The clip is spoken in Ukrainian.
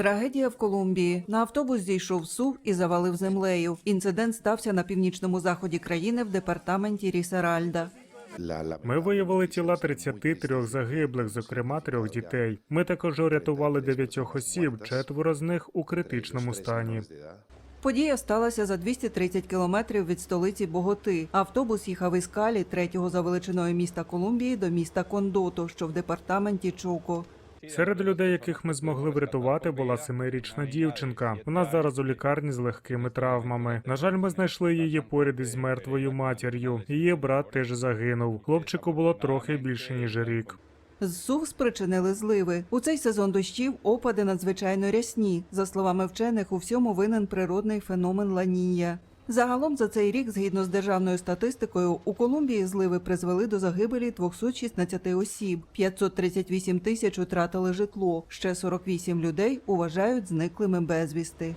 Трагедія в Колумбії. На автобус зійшов сув і завалив землею. Інцидент стався на північному заході країни в департаменті Рісаральда. Ми виявили тіла 33 загиблих, зокрема трьох дітей. Ми також урятували дев'ятьох осіб, четверо з них у критичному стані. Подія сталася за 230 кілометрів від столиці Боготи. Автобус їхав із Калі, третього за величиною міста Колумбії, до міста Кондото, що в департаменті Чоко. Серед людей, яких ми змогли врятувати, була семирічна дівчинка. Вона зараз у лікарні з легкими травмами. На жаль, ми знайшли її поряд із мертвою матір'ю. Її брат теж загинув. Хлопчику було трохи більше ніж рік. Зсув спричинили зливи. У цей сезон дощів опади надзвичайно рясні. За словами вчених, у всьому винен природний феномен ланіння. Загалом за цей рік, згідно з державною статистикою, у Колумбії зливи призвели до загибелі 216 осіб, 538 тисяч втратили житло. Ще 48 людей вважають зниклими безвісти.